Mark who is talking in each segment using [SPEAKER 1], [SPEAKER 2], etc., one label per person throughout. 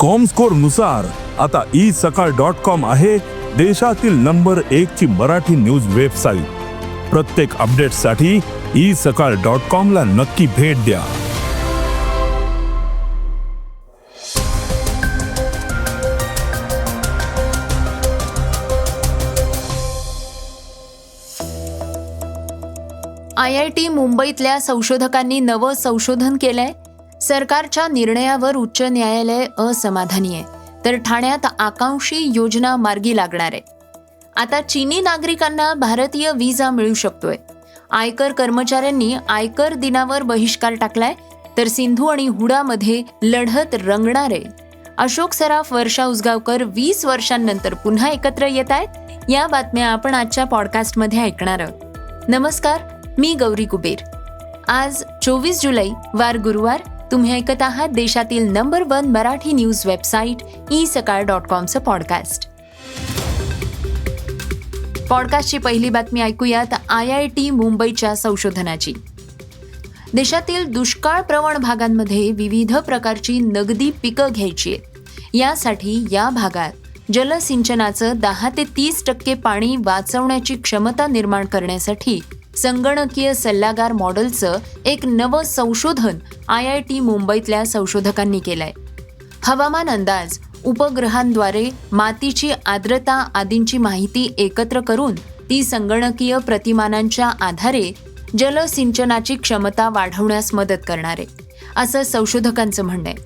[SPEAKER 1] कॉमस्कोरनुसार आता E Sakal dot com आहे देशातील नंबर एक ची मराठी न्यूज वेबसाईट प्रत्येक अपडेटसाठी ई सकाळ डॉट कॉम ला नक्की भेट द्या.
[SPEAKER 2] आय आय टी मुंबईतल्या संशोधकांनी नवं संशोधन केलंय. सरकारच्या निर्णयावर उच्च न्यायालय असमाधानी आहे. तर ठाण्यात आकांक्षी योजना मार्गी लागणार आहे. आता चीनी नागरिकांना भारतीय व्हिसा मिळू शकतोय. आयकर कर्मचाऱ्यांनी आयकर दिनावर बहिष्कार टाकलाय तर सिंधू आणि हुडामध्ये लढत रंगणार आहे. अशोक सराफ वर्षा उसगावकर वीस वर्षांनंतर पुन्हा एकत्र येत आहेत. या बातम्या आपण आजच्या पॉडकास्टमध्ये ऐकणार आहोत. नमस्कार मी गौरी कुबेर. आज चोवीस जुलै वार गुरुवार तुम्ही ऐकत आहात देशातील number one Marathi news website E Sakal dot कॉमचं podcast पॉडकास्टची पहिली बातमी ऐकूयात आय आय टी मुंबईच्या संशोधनाची. देशातील दुष्काळ प्रवण भागांमध्ये विविध प्रकारची नगदी पिकं घ्यायची आहेत. यासाठी या भागात जलसिंचनाचं दहा ते तीस टक्के पाणी वाचवण्याची क्षमता निर्माण करण्यासाठी संगणकीय सल्लागार मॉडेलचं एक नवं संशोधन आय आय टी मुंबईतल्या संशोधकांनी केलंय. हवामान अंदाज उपग्रहांद्वारे मातीची आर्द्रता आदींची माहिती एकत्र करून ती संगणकीय प्रतिमानांच्या आधारे जलसिंचनाची क्षमता वाढवण्यास मदत करणार आहे असं संशोधकांचं म्हणणं आहे.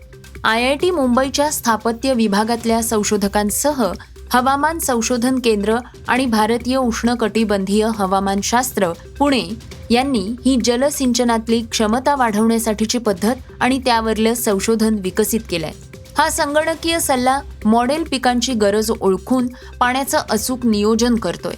[SPEAKER 2] आय आय टी मुंबईच्या स्थापत्य विभागातल्या संशोधकांसह हवामान संशोधन केंद्र आणि भारतीय उष्णकटिबंधीय हवामानशास्त्र पुणे यांनी ही जलसिंचनातली क्षमता वाढवण्यासाठीची पद्धत आणि त्यावरलं संशोधन विकसित केलंय. हा संगणकीय सल्ला मॉडेल पिकांची गरज ओळखून पाण्याचं अचूक नियोजन करतोय.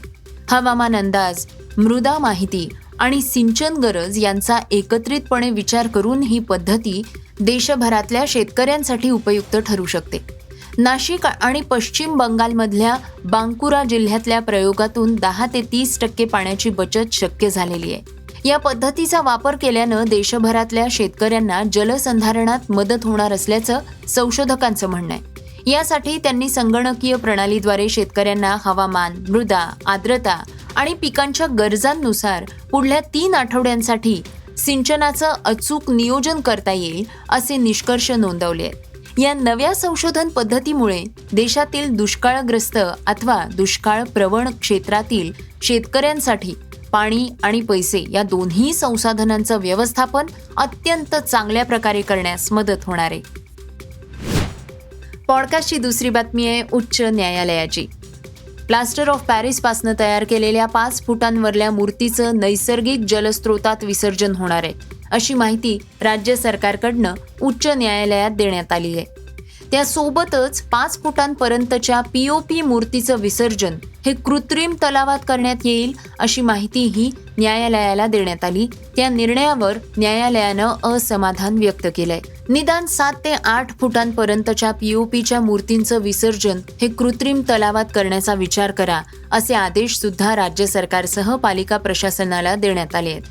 [SPEAKER 2] हवामान अंदाज मृदा माहिती आणि सिंचन गरज यांचा एकत्रितपणे विचार करून ही पद्धती देशभरातल्या शेतकऱ्यांसाठी उपयुक्त ठरू शकते. नाशिक आणि पश्चिम बंगालमधल्या बांकुरा जिल्ह्यातल्या प्रयोगातून दहा ते तीस टक्के पाण्याची बचत शक्य झालेली आहे. या पद्धतीचा वापर केल्यानं देशभरातल्या शेतकऱ्यांना जलसंधारणात मदत होणार असल्याचं संशोधकांचं म्हणणं आहे. यासाठी त्यांनी संगणकीय प्रणालीद्वारे शेतकऱ्यांना हवामान मृदा आर्द्रता आणि पिकांच्या गरजांनुसार पुढल्या तीन आठवड्यांसाठी सिंचनाचं अचूक नियोजन करता येईल असे निष्कर्ष नोंदवले आहेत. या नव्या संशोधन पद्धतीमुळे देशातील दुष्काळग्रस्त अथवा दुष्काळ प्रवण क्षेत्रातील शेतकऱ्यांसाठी पाणी आणि पैसे या दोन्ही संसाधनांचं व्यवस्थापन अत्यंत चांगल्या प्रकारे करण्यास मदत होणार आहे. पॉडकास्टची दुसरी बातमी आहे उच्च न्यायालयाची. प्लास्टर ऑफ पॅरिसपासनं तयार केलेल्या पाच फुटांवरल्या मूर्तीचं नैसर्गिक जलस्रोतात विसर्जन होणार आहे. अशी माहिती राज्य सरकारकडनं उच्च न्यायालयात देण्यात आली आहे. त्यासोबतच पाच फुटांपर्यंतच्या पीओपी मूर्तीचं विसर्जन हे कृत्रिम तलावात करण्यात येईल अशी माहितीही न्यायालयाला देण्यात आली. त्या निर्णयावर न्यायालयानं असमाधान व्यक्त केलंय. निदान सात ते आठ फुटांपर्यंतच्या पीओपीच्या मूर्तींचं विसर्जन हे कृत्रिम तलावात करण्याचा विचार करा असे आदेश सुद्धा राज्य सरकारसह पालिका प्रशासनाला देण्यात आले आहेत.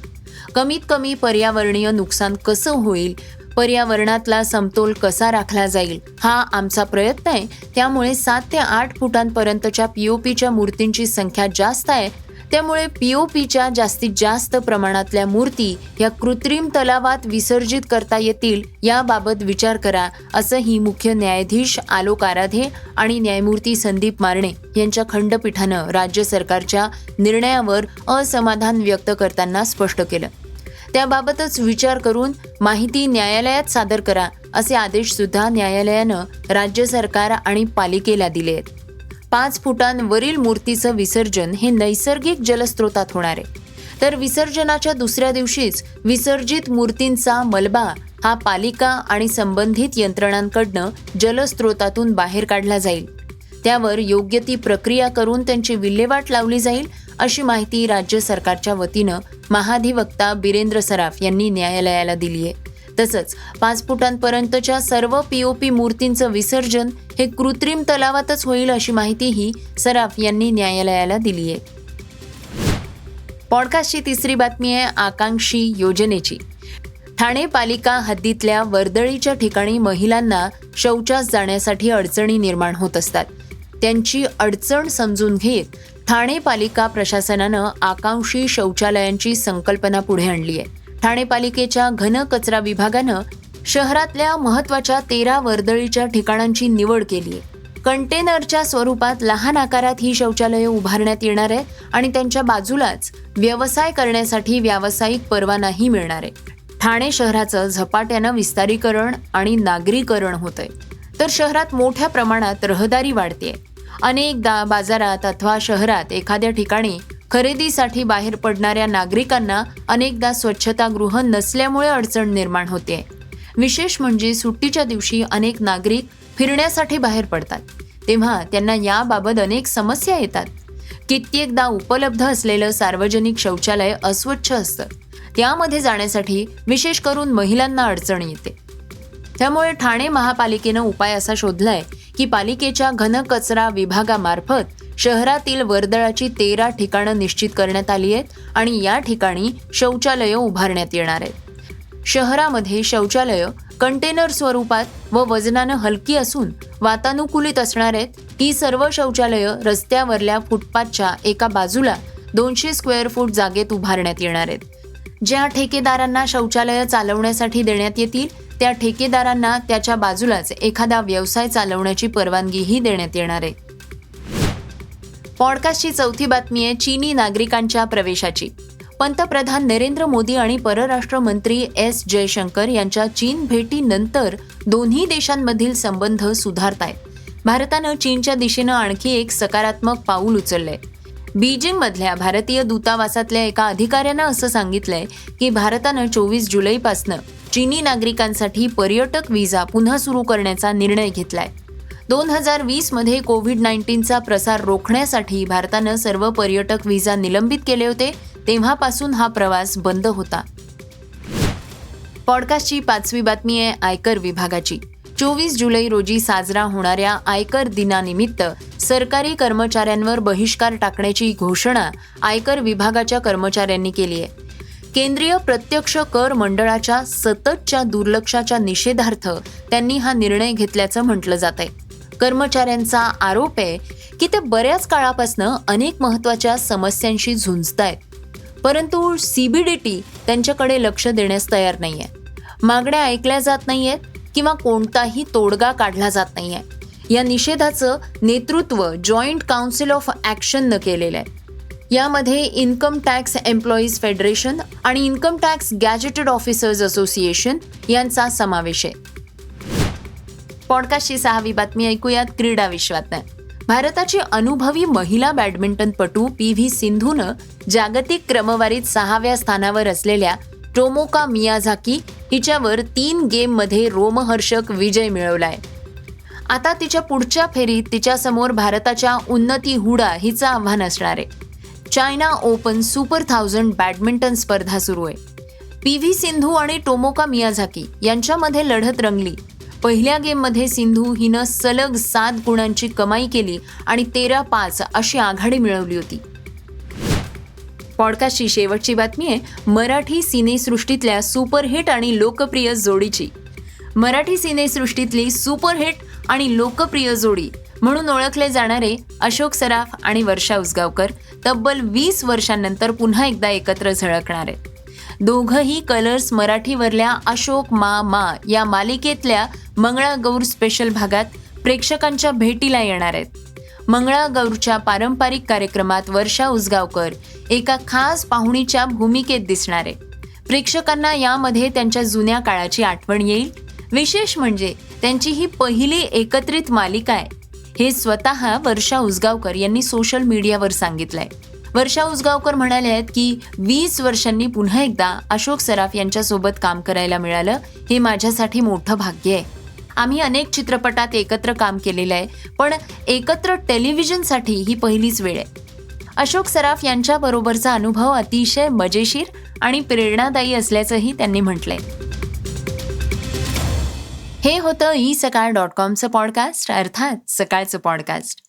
[SPEAKER 2] कमीत कमी पर्यावरणीय नुकसान कसं होईल? पर्यावरणातला समतोल कसा राखला जाईल? हा आमचा प्रयत्न आहे. त्यामुळे सात ते आठ फुटांपर्यंतच्या पीओपीच्या मूर्तींची संख्या जास्त आहे. त्यामुळे पीओपीच्या जास्तीत जास्त प्रमाणातल्या मूर्ती या कृत्रिम तलावात विसर्जित करता येतील याबाबत विचार करा असंही मुख्य न्यायाधीश आलोक आराधे आणि न्यायमूर्ती संदीप मारणे यांच्या खंडपीठानं राज्य सरकारच्या निर्णयावर असमाधान व्यक्त करताना स्पष्ट केलं. त्याबाबतच विचार करून माहिती न्यायालयात सादर करा असे आदेश सुद्धा न्यायालयानं राज्य सरकार आणि पालिकेला दिले आहेत. पाच फुटांवरील मूर्तीचं विसर्जन हे नैसर्गिक जलस्रोतात होणार आहे. तर विसर्जनाच्या दुसऱ्या दिवशीच विसर्जित मूर्तींचा मलबा हा पालिका आणि संबंधित यंत्रणांकडनं जलस्रोतातून बाहेर काढला जाईल. त्यावर योग्य ती प्रक्रिया करून त्यांची विल्हेवाट लावली जाईल अशी माहिती राज्य सरकारच्या वतीनं महाधिवक्ता बिरेंद्र सराफ यांनी न्यायालयाला दिली आहे. तसंच पाच फुटांपर्यंतच्या सर्व पीओपी मूर्तींचं विसर्जन हे कृत्रिम तलावातच होईल अशी माहितीही सराफ यांनी न्यायालयाला दिली आहे. पॉडकास्टची तिसरी बातमी आहे आकांक्षी योजनेची. ठाणे पालिका हद्दीतल्या वर्दळीच्या ठिकाणी महिलांना शौचास जाण्यासाठी अडचणी निर्माण होत असतात. त्यांची अडचण समजून घेत ठाणे पालिका प्रशासनानं आकांक्षी शौचालयांची संकल्पना पुढे आणली आहे. ठाणे पालिकेच्या घन कचरा विभागानं शहरातल्या महत्त्वाच्या तेरा वर्दळीच्या ठिकाणांची निवड केली आहे. कंटेनरच्या स्वरूपात लहान आकारात ही शौचालयं उभारण्यात येणार आहे आणि त्यांच्या बाजूलाच व्यवसाय करण्यासाठी व्यावसायिक परवानाही मिळणार आहे. ठाणे शहराचं झपाट्यानं विस्तारीकरण आणि नागरीकरण होतंय. तर शहरात मोठ्या प्रमाणात रहदारी वाढते अनेकदा बाजारात अथवा शहरात एखाद्या ठिकाणी खरेदीसाठी बाहेर पडणाऱ्या नागरिकांना अनेकदा स्वच्छतागृह नसल्यामुळे अडचण निर्माण होते. विशेष म्हणजे सुट्टीच्या दिवशी अनेक नागरिक फिरण्यासाठी बाहेर पडतात. तेव्हा त्यांना याबाबत अनेक समस्या येतात. कित्येकदा उपलब्ध असलेलं सार्वजनिक शौचालय अस्वच्छ असतं. त्यामध्ये जाण्यासाठी विशेष करून महिलांना अडचण येते. त्यामुळे ठाणे महापालिकेनं उपाय असा शोधलाय की पालिकेच्या घनकचरा विभागामार्फत शहरातील वर्दळाची तेरा ठिकाणं निश्चित करण्यात आली आहेत आणि या ठिकाणी शौचालयं उभारण्यात येणार आहेत. शहरामध्ये शौचालयं कंटेनर स्वरूपात व वजनानं हलकी असून वातानुकूलित असणार आहेत. ही सर्व शौचालयं रस्त्यावरल्या फुटपाथच्या एका बाजूला दोनशे स्क्वेअर फूट जागेत उभारण्यात येणार आहेत. ज्या ठेकेदारांना शौचालयं चालवण्यासाठी देण्यात येतील त्या ठेकेदारांना त्याच्या बाजूलाच एखादा व्यवसाय चालवण्याची परवानगीही देण्यात येणार आहे. पॉडकास्टची चौथी बातमी आहे चीनी नागरिकांच्या प्रवेशाची. पंतप्रधान नरेंद्र मोदी आणि परराष्ट्र मंत्री एस जयशंकर यांच्या चीन भेटीनंतर दोन्ही देशांमधील संबंध सुधारत आहेत भारतानं चीनच्या दिशेनं आणखी एक सकारात्मक पाऊल उचललंय. बीजिंगमधल्या भारतीय दूतावासातल्या एका अधिकाऱ्यानं असं सांगितलंय की भारतानं चोवीस जुलैपासनं चीनी नागरिकांसाठी पर्यटक व्हिसा पुन्हा सुरू करण्याचा निर्णय घेतलाय. दोन हजार वीसमध्ये कोविड नाईन्टीनचा प्रसार रोखण्यासाठी भारतानं सर्व पर्यटक व्हिसा निलंबित केले होते तेव्हापासून हा प्रवास बंद होता. पॉडकास्टची पाचवी बातमी आहे आयकर विभागाची. चोवीस जुलै रोजी साजरा होणाऱ्या आयकर दिनानिमित्त सरकारी कर्मचाऱ्यांवर बहिष्कार टाकण्याची घोषणा आयकर विभागाच्या कर्मचाऱ्यांनी केली आहे. केंद्रीय प्रत्यक्ष कर मंडळाच्या सततच्या दुर्लक्षाच्या निषेधार्थ त्यांनी हा निर्णय घेतल्याचं म्हटलं जात आहे कर्मचाऱ्यांचा आरोप आहे की ते बऱ्याच काळापासनं अनेक महत्त्वाच्या समस्यांशी झुंजत आहेत परंतु सीबीडीटी त्यांच्याकडे लक्ष देण्यास तयार नाही आहे मागण्या ऐकल्या जात नाही आहेत किंवा कोणताही तोडगा काढला जात नाही आहे या निषेधाचं नेतृत्व जॉईंट काउन्सिल ऑफ ॲक्शननं केलेलं आहे यामध्ये इन्कम टॅक्स एम्प्लॉईज फेडरेशन आणि income tax gazetted officers association यांचा समावेश आहे. पॉडकास्टची सहावी बातमी ऐकूयात. क्रीडा विश्वातनं. भारताची अनुभवी महिला बॅडमिंटनपटू पी व्ही सिंधूनं जागतिक क्रमवारीत सहाव्या स्थानावर असलेल्या टोमोका मियाझाकी हिच्यावर तीन गेममध्ये रोमहर्षक विजय मिळवलाय. आता तिच्या पुढच्या फेरीत तिच्यासमोर भारताच्या उन्नती हुडा हिचं आव्हान असणार आहे. China open super thousand badminton स्पर्धा सुरू आहे. पी व्ही सिंधू आणि टोमोका मियाझाकी यांच्यामध्ये लढत रंगली. पहिल्या गेममध्ये सिंधू हिनं सलग सात गुणांची कमाई केली आणि तेरा पाच अशी आघाडी मिळवली होती. पॉडकास्टची शेवटची बातमी आहे मराठी सिनेसृष्टीतल्या सुपरहिट आणि लोकप्रिय जोडीची. मराठी सिनेसृष्टीतली सुपरहिट आणि लोकप्रिय जोडी म्हणून ओळखले जाणारे अशोक सराफ आणि वर्षा उसगावकर तब्बल वीस वर्षांनंतर पुन्हा एकदा एकत्र झळकणार आहेत. दोघंही कलर्स मराठीवरल्या अशोक मा मा या मालिकेतल्या मंगळागौर स्पेशल भागात प्रेक्षकांच्या भेटीला येणार आहेत. मंगळागौरच्या पारंपरिक कार्यक्रमात वर्षा उसगावकर एका खास पाहुणीच्या भूमिकेत दिसणार आहे प्रेक्षकांना यामध्ये त्यांच्या जुन्या काळाची आठवण येईल. विशेष म्हणजे त्यांची ही पहिली एकत्रित मालिका आहे. हे स्वतः वर्षा उसगावकर यांनी सोशल मीडियावर सांगितलंय. वर्षा उसगावकर म्हणाले आहेत की वीस वर्षांनी पुन्हा एकदा अशोक सराफ यांच्यासोबत काम करायला मिळालं हे माझ्यासाठी मोठं भाग्य आहे. आम्ही अनेक चित्रपटात एकत्र काम केलेलं आहे पण एकत्र टेलिव्हिजनसाठी ही पहिलीच वेळ आहे. अशोक सराफ यांच्याबरोबरचा अनुभव अतिशय मजेशीर आणि प्रेरणादायी असल्याचंही त्यांनी म्हटलंय. हे होतं ई सकाळ डॉट कॉमचं पॉडकास्ट अर्थात सकाळचं पॉडकास्ट.